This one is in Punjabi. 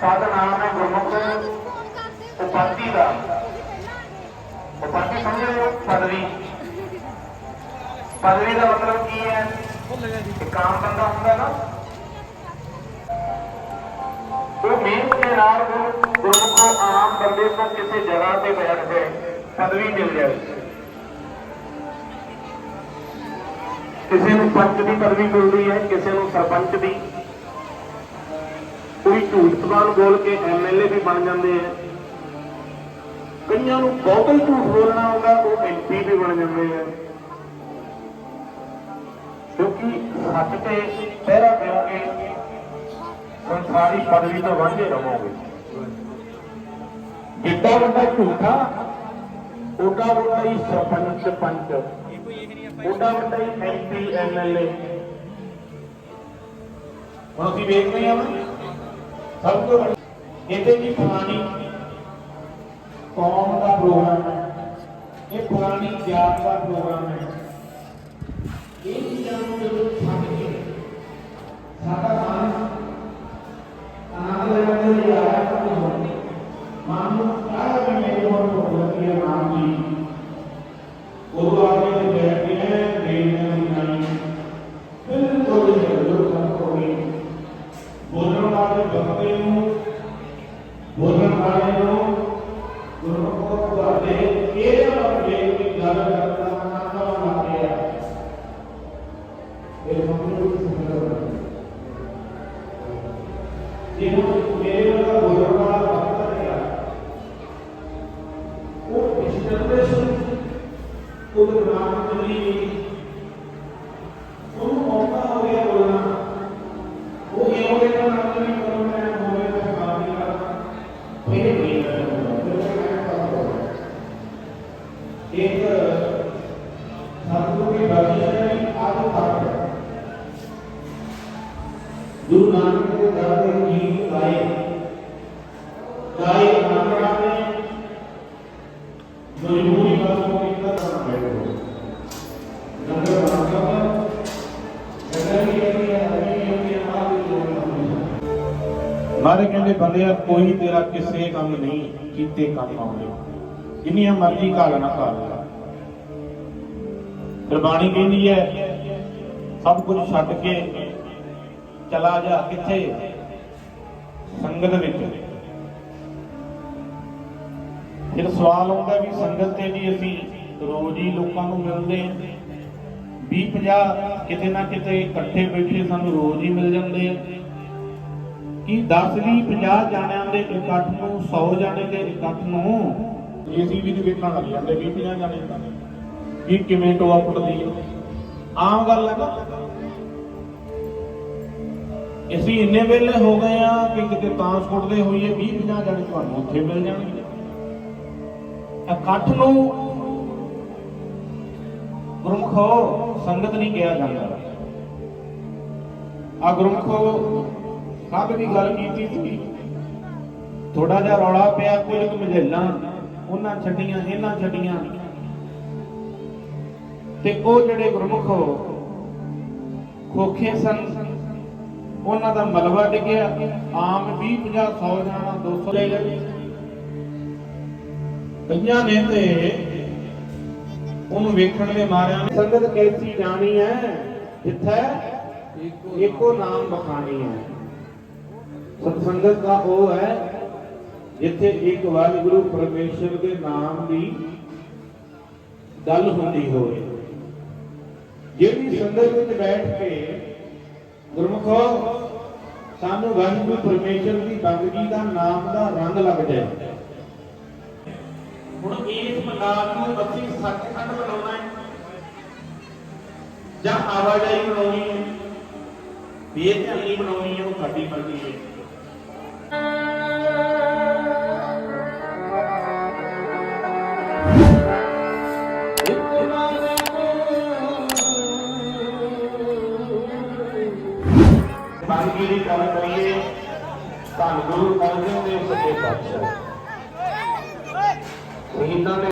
ਸਾਡਾ ਨਾਮ ਹੈ ਗੁਰਮੁਖ ਉਪਾਧੀ ਦਾ। ਉਪਾਧੀ ਸਮਝਦੇ ਹੋ? ਪਦਵੀ। ਪਦਵੀ ਦਾ ਮਤਲਬ ਕੀ ਹੈ? ਇੱਕ ਆਮ ਬੰਦਾ ਹੁੰਦਾ ਨਾ। ਉਹ ਮਿਹਨਤ ਦੇ ਨਾਲ ਗੁਰਮੁਖ ਨੂੰ ਆਮ ਬੰਦੇ ਤੋਂ ਕਿਸੇ ਜਗ੍ਹਾ ਤੇ ਬੈਠ ਕੇ ਪਦਵੀ ਮਿਲ ਜਾਏ। ਕਿਸੇ ਨੂੰ ਪੰਚ ਦੀ ਪਦਵੀ ਮਿਲਦੀ ਹੈ ਕਿਸੇ ਨੂੰ ਸਰਪੰਚ ਦੀ। ਕੋਈ ਝੂਠ ਜ਼ਬਾਨ ਬੋਲ ਕੇ ਐਮਐਲਏ ਵੀ ਬਣ ਜਾਂਦੇ ਆ। ਕਈਆਂ ਨੂੰ ਬਹੁਤਾ ਹੀ ਝੂਠ ਬੋਲਣਾ ਆਉਂਦਾ, ਉਹ ਐਮਪੀ ਵੀ ਬਣ ਜਾਂਦੇ ਆ। ਕਿਉਂਕਿ ਸੱਚ ਤੇ ਪਹਿਰਾ ਦਿਓਗੇ ਸੰਸਾਰੀ ਪਦਵੀ ਤੋਂ ਵਾਂਝੇ ਰਹੋਗੇ। ਜਿੱਡਾ ਵੱਡਾ ਝੂਠਾ, ਓਡਾ ਵੱਡਾ ਹੀ ਸਰਪੰਚ ਪੰਚ, ਓਡਾ ਵੱਡਾ ਹੀ ਐਮਪੀ ਐਮਐਲਏ ਹੁਣ ਅਸੀਂ ਵੇਖਦੇ ਹਾਂ। ਸਭ ਤੋਂ ਵੱਡੀ- ਇੱਥੇ ਜੀ ਪੁਰਾਣੀ ਕੌਮ ਦਾ ਪ੍ਰੋਗਰਾਮ ਹੈ। ਇਹ ਪੁਰਾਣੀ ਜਾਤ ਦਾ ਪ੍ਰੋਗਰਾਮ ਬੰਦੇ ਨੂੰ ਬੋਲਣ ਵਾਲੇ ਨੂੰ ਗੁਰੂ ਕੋ ਤੁਹਾਡੇ ਇਹ ਵਰਗੇ ਦੀ ਗੱਲ ਕਰਨਾ ਨਾ ਲੱਗੇ ਆ ਇਹ ਸਮਝੋ ਕਿ ਸਮਝੋ ਇਹ ਮੇਰੇ ਵਰਗਾ ਬੋਲਣ ਵਾਲਾ ਵਕਤ ਹੈ ਉਹ ਇਸਟੈਬਲਿਸ਼ ਉਹ ਨਾਮ ਚਲੀ ਉਹਨੂੰ ਮੌਕਾ ਹੋ ਗਿਆ ਬੋਲਣਾ ਉਹ ਇਹ ਹੋਵੇ ਤਾਂ ਨਾਮ ਨਹੀਂ ਕਰੋ ਮੈਂ ਹੋਵੇ ਤਾਂ ਕੰਮ ਨਹੀਂ ਕਰਨਾ ਫਿਰ ਨਹੀਂ ਕਰਨਾ ਫਿਰ ਮੈਂ ਕੰਮ ਇੱਕ ਸਤਿਗੁਰੂ ਦੀ ਬਖਸ਼ਿਸ਼ ਹੈ ਆਦਿ ਤੱਕ ਗੁਰੂ ਨਾਨਕ ਦੇ ਦਰ ਦੇ ਗੀਤ ਗਾਏ ਗਾਏ ਨਾਨਕਾ ਨੇ ਮਜਬੂਰੀ ਬਸ ਨੂੰ ਕੀਤਾ ਤਾਂ ਬੈਠੋ ਨੰਬਰ ਨਾਨਕਾ ਕਹਿੰਦਾ ਕਿ ਇਹ ਅਭੀ ਇਹ ਆਪ ਦੀ ਮਾਰੇ ਕਹਿੰਦੇ, ਬੰਦਿਆ, ਕੋਈ ਤੇਰਾ ਕਿਸੇ ਕੰਮ ਨਹੀਂ, ਕੀਤੇ ਕੰਮ ਆਉਂਦੇ। ਜਿੰਨੀਆਂ ਮਰਜ਼ੀ ਘਾਲ ਨਾ ਘਾਲ। ਗੁਰਬਾਣੀ ਕਹਿੰਦੀ ਹੈ, ਸਭ ਕੁਝ ਛੱਡ ਕੇ ਚਲਾ ਜਾ ਕਿੱਥੇ? ਸੰਗਤ ਵਿੱਚ। ਫਿਰ ਸਵਾਲ ਆਉਂਦਾ ਵੀ ਸੰਗਤ ਤੇ ਜੀ ਅਸੀਂ ਰੋਜ਼ ਹੀ ਲੋਕਾਂ ਨੂੰ ਮਿਲਦੇ ਹਾਂ। 20 50 ਕਿਤੇ ਨਾ ਕਿਤੇ ਇਕੱਠੇ ਬੈਠੇ ਸਾਨੂੰ ਰੋਜ਼ ਹੀ ਮਿਲ ਜਾਂਦੇ ਆ। ਕਿ 10 20 50 ਜਾਣਿਆਂ ਦੇ ਇਕੱਠ ਨੂੰ 100 ਜਾਣੇ ਦੇ ਇਕੱਠ ਨੂੰ? ਏਸੀ ਵੀ ਵੇਖਣ ਲੱਗ ਜਾਂਦੇ 20 50 ਜਾਣੇ। ਕਿ ਕਿਵੇਂ ਟੋਆ ਫੁੱਟਦੀ ਹੈ? ਆਮ ਗੱਲ ਹੈ ਅਸੀਂ ਇੰਨੇ ਵੇਲੇ ਹੋ ਗਏ ਆ ਕਿ ਕਿਤੇ ਤਾਂ ਸੁੱਟਦੇ ਹੋਈਏ 20 50 ਜਾਣੇ ਤੁਹਾਨੂੰ ਉੱਥੇ ਮਿਲ ਜਾਣਗੇ। ਇਕੱਠ ਨੂੰ ਗੁਰਮਖੋ ਸੰਗਤ ਨਹੀਂ ਕਿਹਾ ਜਾਂਦਾ। ਆ ਗੁਰਮਖੋ ਸਭ ਵੀ ਗੱਲ ਕੀਤੀ ਸੀ। ਥੋੜਾ ਜਿਹਾ ਰੌਲਾ ਪਿਆ ਕੁਝ ਮਝੇਲਾਂ ਉਹਨਾਂ ਛੱਡੀਆਂ, ਇਹਨਾਂ ਛੱਡੀਆਂ। ਤੇ ਉਹ ਜਿਹੜੇ ਗੁਰਮਖੋ ਖੋਖੇ ਸਨ, ਉਹਨਾਂ ਦਾ ਮਲਬਾ ਡਿੱਗਿਆ ਆਮ 20 50 100 ਜਾਣਾ 200 ਲੈ ਗਏ। ਕਈਆਂ ਨੇ ਤੇ ਉਹਨੂੰ ਵੇਖਣ ਦੇ ਮਾਰਿਆਂ ਨੇ। ਸੰਗਤ ਕੈਸੀ ਜਾਣੀ ਹੈ ਜਿੱਥੇ ਇੱਕੋ ਨਾਮ ਬਖਾਣੀ ਹੈ ਸਤਸੰਗਤ ਦਾ ਉਹ ਹੈ ਜਿੱਥੇ ਇੱਕ ਵਾਹਿਗੁਰੂ ਪਰਮੇਸ਼ਰ ਦੇ ਨਾਮ ਦੀ ਗੱਲ ਹੁੰਦੀ ਹੋਵੇ। ਜਿਹੜੀ ਸੰਗਤ ਵਿੱਚ ਬੈਠ ਕੇ ਗੁਰਮੁਖੋ, ਸਾਨੂੰ ਵਾਹਿਗੁਰੂ ਪਰਮੇਸ਼ਰ ਦੀ ਬੰਦਗੀ ਦਾ ਨਾਮ ਦਾ ਰੰਗ ਲੱਗ ਜਾਏ। ਹੁਣ ਇਸ ਪੰਡਾਲ ਨੂੰ ਅਸੀਂ ਸੱਚਖੰਡ ਬਣਾਉਣਾ ਹੈ, ਜਾਂ ਆਵਾਜਾਈ ਬਣਾਉਣੀ ਹੈ, ਬੇਧਿਆਨੀ ਬਣਾਉਣੀ ਹੈ, ਉਹ ਸਾਡੀ ਮਰਜ਼ੀ ਹੈ। ਬੰਦਗੀ ਦੀ ਗੱਲ ਕਰੀਏ ਧੰਨ ਗੁਰੂ ਅਰਜਨ ਦੇਵ ਸੱਚੇ ਪਾਤਸ਼ਾਹ। ਇਹਨਾਂ